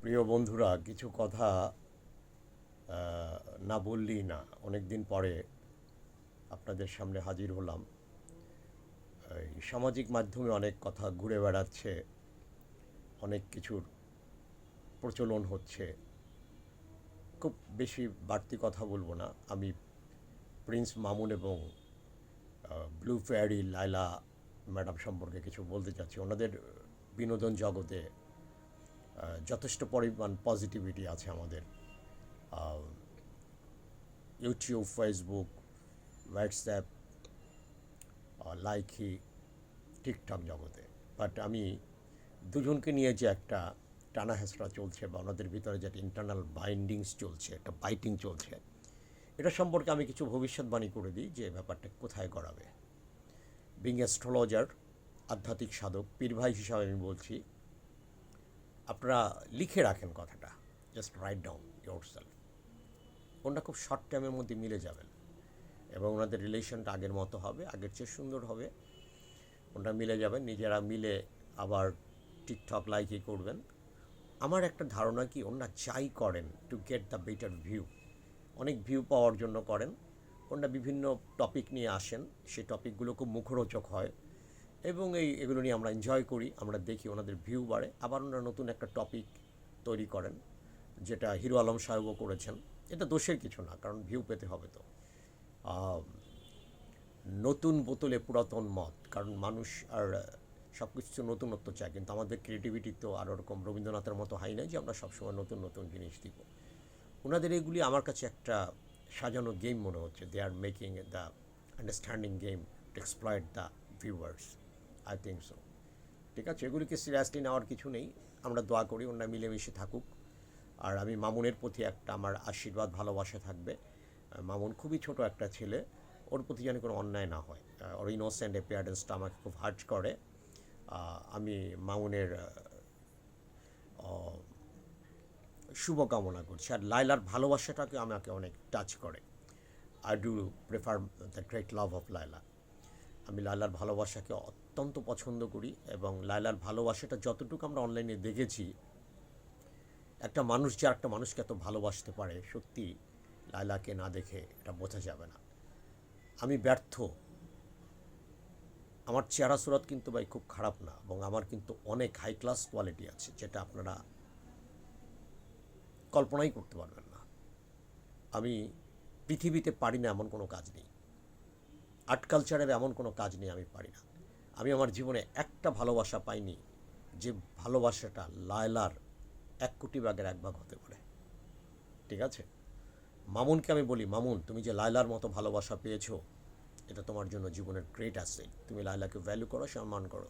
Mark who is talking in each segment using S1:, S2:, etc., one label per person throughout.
S1: প্রিয় বন্ধুরা, কিছু কথা না বললেই না। অনেক দিন পরে আপনাদের সামনে হাজির হলাম। এই সামাজিক মাধ্যমে অনেক কথা ঘুরে বেড়াচ্ছে, অনেক কিছুর প্রচলন হচ্ছে। খুব বেশি বাড়তি কথা বলব না। আমি প্রিন্স মামুন এবং ব্লু ফেয়ারি লাইলা ম্যাডাম সম্পর্কে কিছু বলতে চাচ্ছি। ওনাদের বিনোদন জগতে যথেষ্ট পরিমাণ পজিটিভিটি আছে আমাদের। YouTube Facebook WhatsApp Likee TikTok জগতে। বাট আমি দুজনকে নিয়ে যে একটা টানা হেঁচড়া চলছে বা ওনাদের ভিতরে যে একটা ইন্টারনাল বাইন্ডিংস চলছে, একটা বাইটিং চলছে, এটা সম্পর্কে আমি কিছু ভবিষ্যৎবাণী করে দিই যে ব্যাপারটা কোথায় গড়াবে। বিং অ্যাস্ট্রোলজার আধ্যাত্মিক সাধক পীর ভাই হিসাবে আমি বলছি আপনারা লিখে রাখেন কথাটা। Just write down yourself কোনটা খুব শর্ট টাইমের মধ্যে মিলে যাবেন এবং ওনাদের রিলেশনটা আগের মতো হবে, আগের চেয়ে সুন্দর হবে। ওটা মিলে যাবেন নিজেরা মিলে আবার টিকটক লাইকই করবেন। আমার একটা ধারণা কি, ওনারা যাই করেন to get the better view অনেক ভিউ পাওয়ার জন্য করেন। ওনারা বিভিন্ন টপিক নিয়ে আসেন, সেই টপিকগুলো খুব মুখরোচক হয়। এবং এই এগুলো নিয়ে আমরা এনজয় করি, আমরা দেখি ওনাদের ভিউ বাড়ে। আবার ওনারা নতুন একটা টপিক তৈরি করেন, যেটা হিরো আলম সাহেবও করেছেন। এটা দোষের কিছু না, কারণ ভিউ পেতে হবে তো। নতুন বোতলে পুরাতন মদ, কারণ মানুষ আর সব কিছু নতুনত্ব চায়, কিন্তু আমাদের ক্রিয়েটিভিটি তো আর ওরকম রবীন্দ্রনাথের মতো হাই নাই যে আমরা সবসময় নতুন নতুন জিনিস দিব। ওনাদের এগুলি আমার কাছে একটা সাজানো গেম মনে হচ্ছে। They are making the understanding game to exploit the viewers I think so ঠিক আছে, এগুলিকে সিরিয়াসলি নেওয়ার কিছু নেই। আমরা দোয়া করি, ওনারা মিলেমিশে থাকুক। আর আমি মামুনের প্রতি একটা আমার আশীর্বাদ, ভালোবাসা থাকবে। মামুন খুবই ছোট একটা ছেলে। ওর প্রতি যেন কোনো অন্যায় না হয়। ওর ইনোসেন্ট অ্যাপিয়ারেন্সটা আমাকে খুব হার্ট করে। আমি মামুনের শুভকামনা করছি। আর লাইলার ভালোবাসাটাকে আমাকে অনেক টাচ করে। I do prefer the great love of Laila আমি লাইলার ভালোবাসাকে অত্যন্ত পছন্দ করি এবং লাইলার ভালোবাসাটা যতটুকু আমরা অনলাইনে দেখেছি, একটা মানুষ যে একটা মানুষকে এত ভালোবাসতে পারে, সত্যি লাইলাকে না দেখে এটা বোঝা যাবে না। আমি ব্যর্থ। আমার চেহারা সুরত কিন্তু ভাই খুব খারাপ না এবং আমার কিন্তু অনেক হাই ক্লাস কোয়ালিটি আছে, যেটা আপনারা কল্পনাই করতে পারবেন না। আমি পৃথিবীতে পারি না এমন কোনো কাজ নেই। আর্ট কালচারের এমন কোনো কাজ নেই আমি পারি না। আমি আমার জীবনে একটা ভালোবাসা পাইনি যে ভালোবাসাটা লায়লার এক কোটি ভাগের এক ভাগ হতে পারে। ঠিক আছে? মামুনকে আমি বলি, মামুন, তুমি যে লায়লার মতো ভালোবাসা পেয়েছ, এটা তোমার জন্য জীবনের গ্রেট অ্যাসেট তুমি লায়লাকে ভ্যালু করো, সম্মান করো।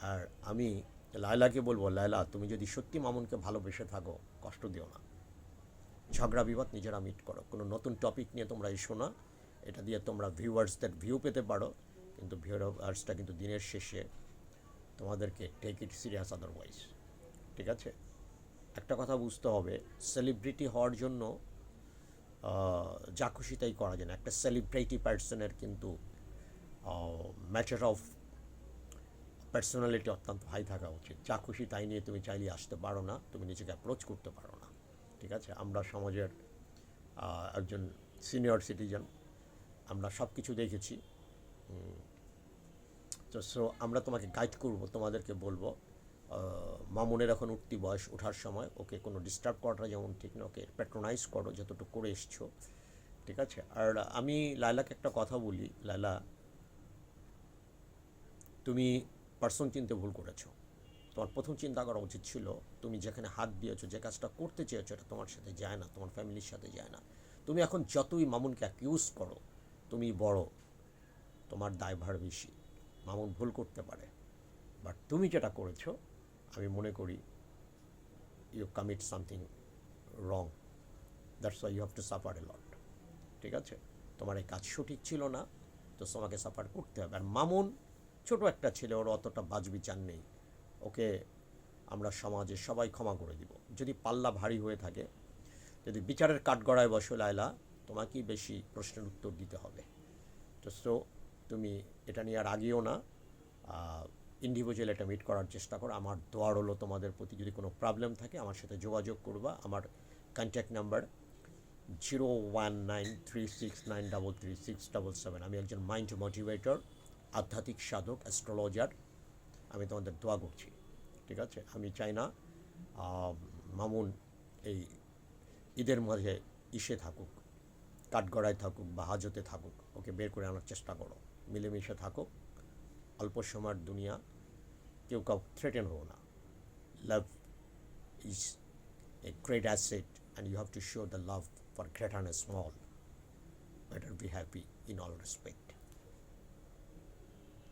S1: আর আমি লায়লাকে বলব, লায়লা, তুমি যদি সত্যি মামুনকে ভালোবেসে থাকো, কষ্ট দিও না। ঝগড়া বিবাদ নিজেরা মিট করো। কোনো নতুন টপিক নিয়ে তোমরা এসো না। এটা দিয়ে তোমরা ভিউয়ার্সদের ভিউ পেতে পারো, কিন্তু ভিউয়ার্সটা কিন্তু দিনের শেষে তোমাদেরকে টেক ইট সিরিয়াস আদারওয়াইজ ঠিক আছে? একটা কথা বুঝতে হবে সেলিব্রিটি হওয়ার জন্য যা খুশি তাই করা যায় না। একটা সেলিব্রিটি পার্সনের কিন্তু ম্যাটার অফ পার্সোনালিটি অত্যন্ত হাই থাকা উচিত। যা খুশি তাই নিয়ে তুমি চাইলে আসতে পারো না, তুমি নিজেকে অ্যাপ্রোচ করতে পারো না, ঠিক আছে? আমরা সমাজের একজন সিনিয়র সিটিজেন আমরা সব কিছু দেখেছি তো সো আমরা তোমাকে গাইড করব, তোমাদেরকে বলব মামুনের এখন উঠতি বয়স ওঠার সময়, ওকে কোনো ডিস্টার্ব করাটা যেমন ঠিক না, ওকে প্যাট্রোনাইজ করো, যতটুকু করে এসছো, ঠিক আছে? আর আমি লায়লাকে একটা কথা বলি, লায়লা, তুমি পার্সন চিনতে ভুল করেছ। তোমার প্রথম চিন্তা করা উচিত ছিল, তুমি যেখানে হাত দিয়েছ, যে কাজটা করতে চেয়েছো, এটা তোমার সাথে যায় না, তোমার ফ্যামিলির সাথে যায় না। তুমি এখন যতই মামুনকে অ্যাকিউজ করো তুমি বড়, তোমার দায়ভার বেশি। মামুন ভুল করতে পারে। বাট তুমি যেটা করেছ, আমি মনে করি you commit something wrong that's why you have to suffer a lot ঠিক আছে? তোমার এই কাজ সঠিক ছিল না, তো তোমাকে সাফার করতে হবে। আর মামুন ছোট একটা ছেলে, ওর অতটা বাজ বিচার নেই। ওকে আমরা সমাজে সবাই ক্ষমা করে দিব। যদি পাল্লা ভারী হয়ে থাকে, যদি বিচারের কাঠগড়ায় বসে লায়লা তোমাকেই বেশি প্রশ্নের উত্তর দিতে হবে। তো সো তুমি এটা নিয়ে আর আগিও না ইন্ডিভিজুয়াল এটা মিট করার চেষ্টা করো। আমার দোয়ার হলো তোমাদের প্রতি, যদি কোনো প্রবলেম থাকে, আমার সাথে যোগাযোগ করবা। আমার contact number zero one nine three six nine double three six double seven আমি একজন মাইন্ড মোটিভেটর আধ্যাত্মিক সাধক অ্যাস্ট্রোলজার আমি তোমাদের দোয়া করছি, ঠিক আছে? আমি চাই না মামুন এই ঈদের মাঝে ইসে থাকুক। কাঠগড়ায় থাকুক বা হাজতে থাকুক, ওকে বের করে আনার চেষ্টা করো। মিলেমিশে থাকুক, অল্প সময়ের দুনিয়া, কেউ কাউ থ্রেটেন হো না। Love is a great asset and you have to show the love for great and small better be happy in all respect.